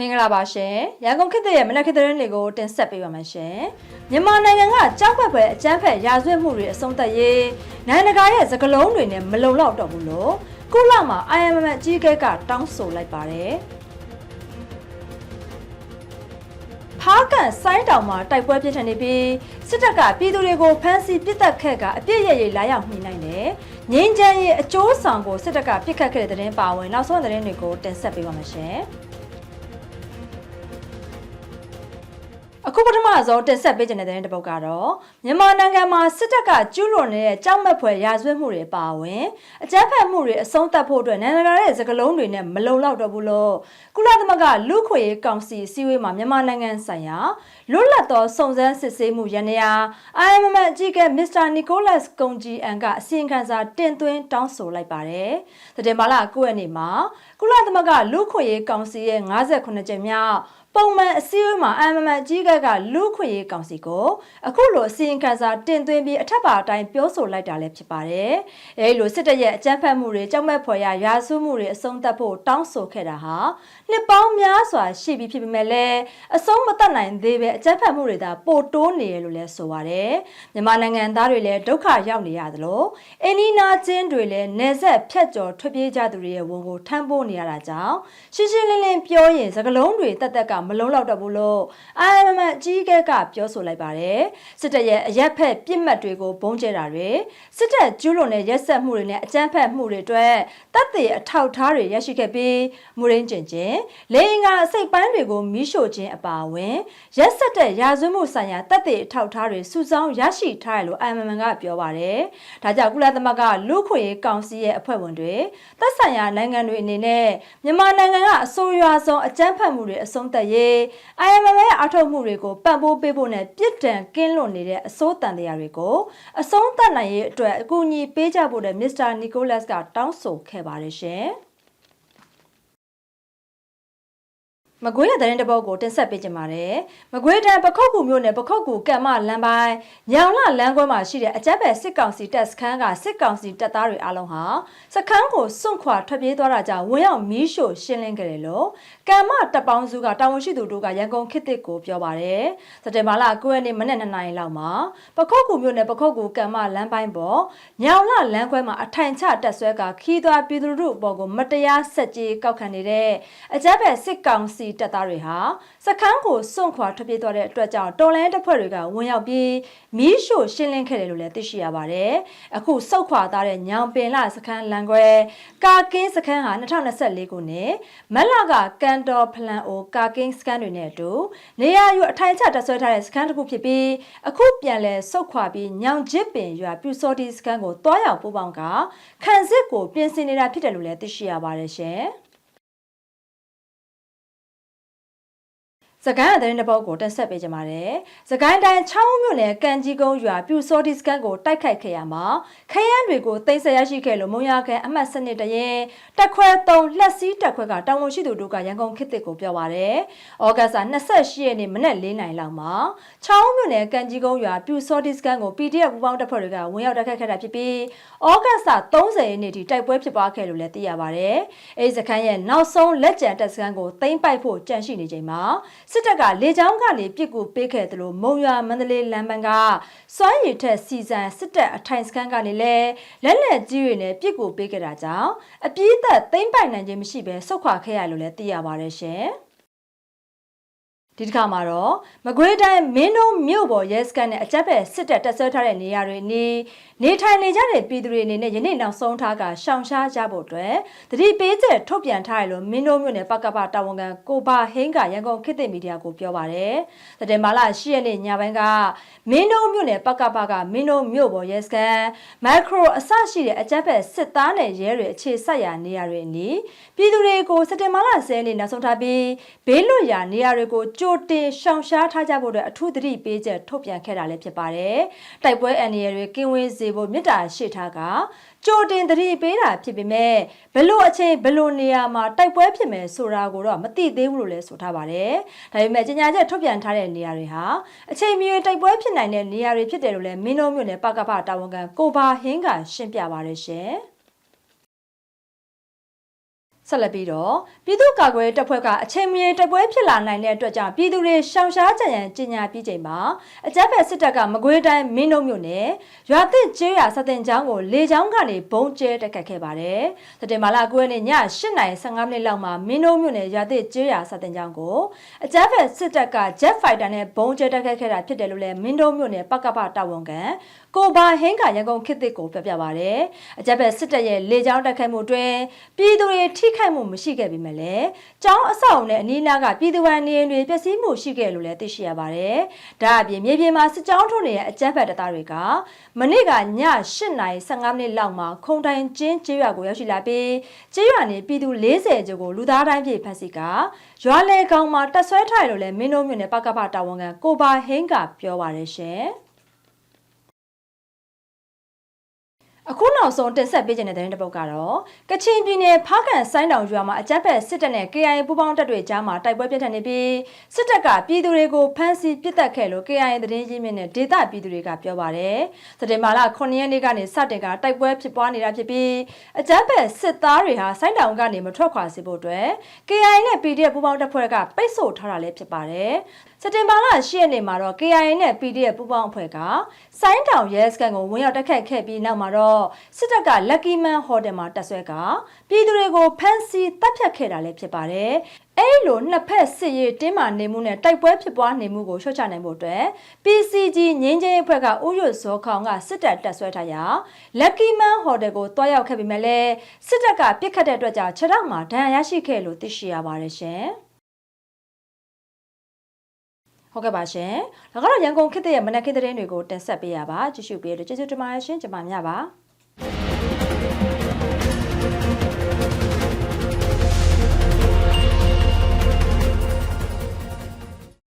မင်္ဂလာပါရှင်ရန်ကုန်ခေတ်သစ်ရဲ့မနက်ခေတ်သတင်းတွေကိုတင်ဆက်ပေးပါမယ်ရှင်မြန်မာနိုင်ငံကကြောက်ဖက်ဖွယ်အကြမ်းဖက်ရာဇဝတ်မှုတွေအဆုံးသတ်ရေးနိုင်ငံတကာရဲ့စကလုံးတွေနဲ့မလုံလောက်တော့ဘူးလို့ကုလမှာ IMF အကြီးအကဲကတောင်းဆိုလိုက်ပါတယ်ဖားကန်စိုင်းတောင်မှာတိုက်ပွဲပြင်းထန်နေပြီးစစ်တပ်ကပြည်သူတွေကိုဖမ်းဆီးပစ်တက်ခဲ့ကအပြစ်ရရည်လာရောက်နှိမ့်နိုင်တယ်။ငင်းချမ်းရဲ့အကျိုးဆောင်ကိုစစ်တပ်ကပြစ်ခတ်ခဲ့တဲ့တဲ့တင်ပါဝင်နောက်ဆုံးသတင်းတွေကိုတင်ဆက်ပေးပါမယ်ရှင်။ အခုပထမဆုံးတင်ဆက်ပေးခြင်းတဲ့တဲ့တစ်ပုဒ်ကတော့မြန်မာနိုင်ငံမှာစစ်တပ်ကကျူးလွန်နေတဲ့ကြောက်မက်ဖွယ်ရာဇဝတ်မှုတွေပါဝင်အကြမ်းဖက်မှုတွေအဆုံးသတ်ဖို့အတွက်နိုင်ငံတကာရဲ့စကလုံးတွေနဲ့မလုံလောက်တော့ဘူးလို့ကုလသမဂ္ဂလူ့ခွေရေးကောင်စီအစည်းအဝေးမှာမြန်မာနိုင်ငံဆိုင်ရာလွတ်လပ်သောစုံစမ်းစစ်ဆေးမှုရန်ရာ IMM အကြီးအကဲမစ္စတာနီကိုလတ်ကုံဂျီအန်ကအစီရင်ခံစာတင်သွင်းတောင်းဆိုလိုက်ပါတယ်။တတင်ပါလာ9ရက်နေ့မှာကုလသမဂ္ဂလူ့ခွေရေးကောင်စီရဲ့58ကြိမ်မြောက် ပုံမှန်အစည်းအဝေးမှာအမ်မမကြီးကကလူခွေရေးကောင်စီကိုအခုလိုအစီရင်ခံစာတင်သွင်းပြီးအထက်ပါအတိုင်းပြောဆိုလိုက်တာလည်းဖြစ်ပါတယ်။အဲဒီလိုစစ်တပ်ရဲ့အကြမ်းဖက်မှုတွေကြောက်မဲ့ဖွယ်ရရာဇဝမှုတွေအဆုံးသတ်ဖို့တောင်းဆိုခဲ့တာဟာနှစ်ပေါင်းများစွာရှိပြီဖြစ်ပေမဲ့လည်းအဆုံးမတတ်နိုင်သေးပဲအကြမ်းဖက်မှုတွေသာပိုတိုးနေရလို့လည်းဆိုပါတယ်။မြန်မာနိုင်ငံသားတွေလည်းဒုက္ခရောက်နေရသလိုအင်းနီနာချင်းတွေလည်းနေဆက်ဖြတ်ကျော်ထွက်ပြေးကြသူတွေရဲ့ဝန်ကိုထမ်းပိုးနေရတာကြောင့်ရှင်းရှင်းလင်းလင်းပြောရင်စကလုံးတွေတက်တက်ကမလုံးလောက်တော့ဘူးလို့ IMM အကြီးအကဲကပြောဆိုလိုက်ပါတယ်စစ်တပ်ရဲ့အရက်ဖက်ပြစ်မှတ်တွေကိုဘုံကျဲတာတွေစစ်တပ်ကျူးလွန်တဲ့ရက်ဆက်မှုတွေနဲ့အကြမ်းဖက်မှုတွေအတွက်တပ်တွေအထောက်ထားတွေရရှိခဲ့ပြီးမူရင်းကျင်ချင်းလေအင်ကအစိတ်ပိုင်းတွေကိုမီးရှို့ခြင်းအပါအဝင်ရက်ဆက်တဲ့ရာဇဝတ်မှုဆိုင်ရာတပ်တွေအထောက်ထားတွေစုဆောင်းရရှိထားတယ်လို့ IMM ကပြောပါတယ်ဒါကြောင့်ကုလသမဂ္ဂလူ့ခွင့်ရေးကောင်စီရဲ့အဖွဲ့ဝင်တွေသက်ဆိုင်ရာနိုင်ငံတွေအနေနဲ့မြန်မာနိုင်ငံကအဆိုးရွားဆုံးအကြမ်းဖက်မှုတွေအဆုံးသတ်ရေး IMF ရဲ့အထောက်မှုတွေကိုပံ့ပိုးပေးဖို့နဲ့ပြစ်ဒဏ်ကင်းလွတ်နေတဲ့အစိုးတန်တရားတွေကိုအဆုံးသတ်နိုင်ရေးအတွက်အကူအညီပေးကြဖို့တဲ့မစ္စတာနီကိုလတ်ကတောင်းဆိုခဲ့ပါတယ်ရှင်။ မကွေးရတဲ့တပုတ်ကိုတင်ဆက်ပေးကြပါမယ်။မကွေးတန်းပခုတ်ကူမြို့နယ်ပခုတ်ကူကံမလမ်းပိုင်းညောင်လလမ်းခွဲမှာရှိတဲ့အကြက်ပဲစစ်ကောင်စီတပ်စခန်းကစစ်ကောင်စီတပ်သားတွေအားလုံးဟာစခန်းကိုစွန့်ခွာထွက်ပြေးသွားတာကြောင့်ဝင်းရောက်မီးရှို့ရှင်းလင်းခဲ့တယ်လို့ကံမတပ်ပေါင်းစုကတာဝန်ရှိသူတို့ကရန်ကုန်ခေတ်တစ်ကိုပြောပါတယ်။စက်တင်ဘာလ9ရက်နေ့မနက်2နာရီလောက်မှာပခုတ်ကူမြို့နယ်ပခုတ်ကူကံမလမ်းပိုင်းပေါ်ညောင်လလမ်းခွဲမှာအထိုင်ချတက်ဆွဲကခီးသွားပြည်သူတို့အပေါ်ကိုမတရားဆက်ကြေးကောက်ခံနေတဲ့အကြက်ပဲစစ်ကောင်စီတပ်သားတွေဟာစခန်းကိုစွန့်ခွာထွက်ပြေးသွားတဲ့အတွက်ကြောင့်တော်လန်တပ်ဖွဲ့တွေကဝင်ရောက်ပြီးမီးရှို့ရှင်းလင်းခဲ့တယ်လို့လည်းသိရှိရပါတယ်။အခုစုတ်ခွာသားတဲ့ညောင်ပင်လစခန်းလန်ခွဲကာကင်းစခန်းဟာ2024ခုနှစ်မက်လာကကန်တော်ဖလန်အိုကာကင်းစခန်းတွေနဲ့အတူနေရာယူအထိုင်ချတပ်ဆွဲထားတဲ့စခန်းတစ်ခုဖြစ်ပြီးအခုပြန်လဲစုတ်ခွာပြီးညောင်ချစ်ပင်ရွာပြူစော်တီစခန်းကိုတွားရောက်ပို့ပေါင်းကခန်းစစ်ကိုပြင်ဆင်နေတာဖြစ်တယ်လို့လည်းသိရှိရပါတယ်ရှင်။ စကိုင်းအသတင်းတစ်ပုဒ်ကိုတက်ဆက်ပေးကြပါမယ်။စကိုင်းတိုင်းချောင်းမြို့နယ်ကံကြီးကုန်းရွာပြူစောဒီစကန်ကိုတိုက်ခိုက်ခဲ့ရမှာခရမ်းတွေကိုတိတ်ဆက်ရရှိခဲ့လို့မုံရခဲအမှတ်စနစ်တရင်တက်ခွဲ3လက်စည်းတက်ခွဲကတာဝန်ရှိသူတို့ကရန်ကုန်ခေတ်တစ်ကိုပြောပါရယ်။ဩဂတ်စ်28ရက်နေ့မနက်4နာရီလောက်မှာချောင်းမြို့နယ်ကံကြီးကုန်းရွာပြူစောဒီစကန်ကို PDF ပူပေါင်းတပ်ဖွဲ့တွေကဝင်ရောက်တိုက်ခိုက်ခဲ့တာဖြစ်ပြီးဩဂတ်စ်30ရက်နေ့ထိတိုက်ပွဲဖြစ်ပွားခဲ့လို့လည်းသိရပါရယ်။အဲဒီစခန်းရဲ့နောက်ဆုံးလက်ကျန်တပ်စခန်းကိုသိမ်းပိုက်ဖို့ကြံရှိနေချိန်မှာစစ်တပ်ကလေကြောင်းကနေပြစ်ကူပေးခဲ့တယ်လို့မုံရွာမန္တလေးလမ်းပန်းကစွမ်းရည်ထက်စီစံစစ်တပ်အထိုင်စခန်းကနေလည်းလက်လက်ကြီးတွေနဲ့ပြစ်ကူပေးခဲ့တာကြောင့်အပြည့်အသက်သိမ့်ပိုင်နိုင်ခြင်းမရှိဘဲဆုတ်ခွာခဲ့ရလို့လည်းသိရပါတယ်ရှင်။ ဒီတစ်ခါမှာတော့မကွေးတိုင်းမင်းတို့မြို့ပေါ်ရဲစခန်းနဲ့အကြက်ပဲစစ်တပ်တက်ဆွဲထားတဲ့နေရာတွေနေနေထိုင်နေကြတဲ့ပြည်သူတွေအနေနဲ့ယနေ့နောက်ဆုံးထားကရှောင်ရှားကြဖို့အတွက်တတိပေးချက်ထုတ်ပြန်ထားတယ်လို့မင်းတို့မြို့နယ်ပကပတာဝန်ခံကိုပါဟင်းကရန်ကုန်ခေတ်သစ်မီဒီယာကိုပြောပါတယ်။တည်မာလာ၈ရက်နေ့ညပိုင်းကမင်းတို့မြို့နယ်ပကပကမင်းတို့မြို့ပေါ်ရဲစခန်းမိုက်ခရိုအစရှိတဲ့အကြက်ပဲစစ်သားနဲ့ရဲတွေအခြေဆက်ရာနေရာတွေအနီးပြည်သူတွေကိုစတင်မာလာ10ရက်နေ့နောက်ဆုံးထားပြီးဘေးလွတ်ရာနေရာတွေကိုကြိုတင်ရှောင်ရှားထားကြဖို့အတွက်အထူးသတိပေးချက်ထုတ်ပြန်ခဲ့တာလည်းဖြစ်ပါတယ်။တိုက်ပွဲအန္တရာယ်တွေကင်းဝေးစေဖို့မြစ်တာရှိထားကကြိုတင်သတိပေးတာဖြစ်ပေမဲ့ဘလို့အချိန်ဘလို့နေရာမှာတိုက်ပွဲဖြစ်မယ်ဆိုတာကိုတော့မသိသေးဘူးလို့လည်းဆိုထားပါတယ်။ဒါပေမဲ့ကြေညာချက်ထုတ်ပြန်ထားတဲ့နေရာတွေဟာအချိန်မီတိုက်ပွဲဖြစ်နိုင်တဲ့နေရာတွေဖြစ်တယ်လို့လည်းမင်းတို့မြို့နယ်ပကပတာဝန်ခံကိုဘာဟင်းကရှင်းပြပါတယ်ရှင်။ ဆက်လက်ပြီးတော့ပြည်သူ့ကာကွယ်ရေးတပ်ဖွဲ့ကအချိန်မီတပ်ပွဲဖြစ်လာနိုင်တဲ့အတွက်ကြောင့်ပြည်သူတွေရှောင်ရှားကြရန်ကြီးညာပြီးချိန်မှာအကြမ်းဖက်စစ်တပ်ကမကွေးတိုင်းမင်းတို့မြို့နယ်ရွာသစ်ကျေးရွာစတင်ချောင်းကိုလေချောင်းကနေဘုံကျဲတက်ခတ်ခဲ့ပါတယ်။စတင်မာလာ9ရက်နေ့ည8:15မိနစ်လောက်မှာမင်းတို့မြို့နယ်ရွာသစ်ကျေးရွာစတင်ချောင်းကိုအကြမ်းဖက်စစ်တပ်က Jet Fighter နဲ့ဘုံကျဲတက်ခတ်ခဲ့တာဖြစ်တယ်လို့လည်းမင်းတို့မြို့နယ်ပကပတာဝန်ခံကိုဘာဟင်းကရန်ကုန်ခေတ်သစ်ကိုပြပြပါရတယ်။အကြမ်းဖက်စစ်တပ်ရဲ့လေချောင်းတက်ခတ်မှုအတွင်းပြည်သူတွေထိခိုက်မှုမရှိခဲ့ပေမဲ့လည်းကျောင်းအဆောက်အုံနဲ့အနီးအနားကပြည်သူဝန်နေအိမ်တွေပျက်စီးမှုရှိခဲ့လို့လည်းသိရှိရပါတယ်။ဒါအပြင်မြေပြင်မှာစစ်ကြောင်းထုတ်နေတဲ့အကြမ်းဖက်တပ်သားတွေကမနေ့ကည8:15မိနစ်လောက်မှာခုံတိုင်ကျင်းကျေးရွာကိုရောက်ရှိလာပြီးကျေးရွာနေပြည်သူ40ကျော်ကိုလူသားတိုင်းပြည်ဖမ်းဆီးကရွာလေကောင်မှာတက်ဆွဲထားတယ်လို့လည်းမင်းတို့မြို့နယ်ပကပတာဝန်ခံကိုပါဟင်းကပြောပါတယ်ရှင်။ အခုနောက်ဆုံးတင်ဆက်ပေးခြင်းတဲ့တဲ့တစ်ပုတ်ကတော့ကချင်ပြည်နယ်ဖားကန်ဆိုင်းတောင်ရွာမှာအကြမ်းဖက်စစ်တပ်နဲ့ KIA ပူးပေါင်းတပ်တွေကြားမှာတိုက်ပွဲပြင်းထန်နေပြီးစစ်တပ်ကပြည်သူတွေကိုဖမ်းဆီးပစ်တက်ခဲ့လို့ KIA သတင်းရင်းမြစ်နဲ့ဒေသပြည်သူတွေကပြောပါတယ်။စတင်မာလာ9ရက်နေ့ကနေစတင်ကတိုက်ပွဲဖြစ်ပွားနေတာဖြစ်ပြီးအကြမ်းဖက်စစ်သားတွေဟာဆိုင်းတောင်ကနေမထွက်ခွာစေဖို့အတွက် KIA နဲ့ PDF ပူးပေါင်းတပ်ဖွဲ့ကပိတ်ဆို့ထားတာလည်းဖြစ်ပါတယ်။ စက်တင်ဘာလ10ရက်နေ့မှာတော့ KIA နဲ့ PDF ပူးပေါင်းအဖွဲ့ကဆိုင်းတောင်ရဲစခန်းကိုဝင်ရောက်တက်ခတ်ခဲ့ပြီးနောက်မှာတော့စစ်တပ်က Lucky Man Hotel မှာတက်ဆွဲကပြည်သူတွေကိုဖမ်းဆီးတပ်ဖြတ်ခဲ့တာလည်းဖြစ်ပါတယ်။အဲဒီလိုနှစ်ဖက်စစ်ရေးတင်းမာနေမှုနဲ့တိုက်ပွဲဖြစ်ပွားနေမှုကိုလျှော့ချနိုင်ဖို့အတွက် PCG ငင်းချင်းအဖွဲ့ကဥယျာဉ်စောခေါင်ကစစ်တပ်တက်ဆွဲထားရာ Lucky Man Hotel ကိုတွားရောက်ခဲ့ပေမဲ့လည်းစစ်တပ်ကပြစ်ခတ်တဲ့အတွက်ကြောင့်ခြေထောက်မှာဒဏ်ရာရရှိခဲ့လို့သိရှိရပါတယ်ရှင်။ ဟုတ်ကဲ့ပါရှင်။ဒါကတော့ရန်ကုန်ခေတ်ရဲ့မနက်ခင်းသတင်းတွေကိုတင်ဆက်ပေးရပါကြည့်ရှုပေးလို့ကျေးဇူးတင်ပါတယ်ရှင်ကျွန်မများပါ။